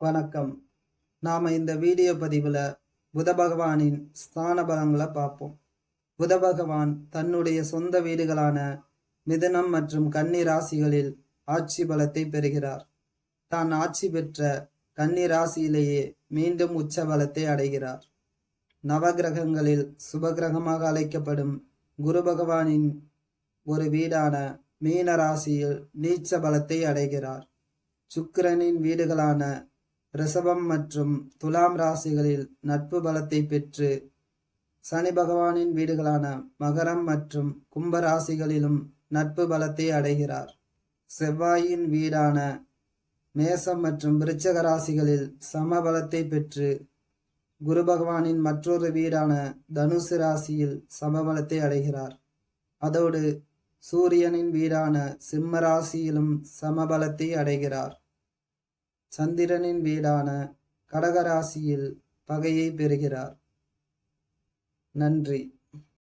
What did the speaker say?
வணக்கம். நாம் இந்த வீடியோ பதிவில் புத பகவானின் ஸ்தான பலங்களை பார்ப்போம். புத பகவான் தன்னுடைய சொந்த வீடுகளான மிதுனம் மற்றும் கன்னி ராசிகளில் ஆட்சி பலத்தை பெறுகிறார். தான் ஆட்சி பெற்ற கன்னி ராசியிலேயே மீண்டும் உச்ச பலத்தை அடைகிறார். நவகிரகங்களில் சுபகிரகமாக அழைக்கப்படும் குரு பகவானின் ஒரு வீடான மீன ராசியில் நீச்ச பலத்தை அடைகிறார். சுக்கிரனின் வீடுகளான ரிஷபம் மற்றும் துலாம் ராசிகளில் நட்பு பலத்தை பெற்று சனி பகவானின் வீடுகளான மகரம் மற்றும் கும்ப ராசிகளிலும் நட்பு பலத்தை அடைகிறார். செவ்வாயின் வீடான மேசம் மற்றும் விருச்சக ராசிகளில் சம பலத்தை பெற்று குரு பகவானின் மற்றொரு வீடான தனுசு ராசியில் சமபலத்தை அடைகிறார். அதோடு சூரியனின் வீடான சிம்ம ராசியிலும் சமபலத்தை அடைகிறார். சந்திரனின் வீடான கடகராசியில் பகையை பெறுகிறார். நன்றி.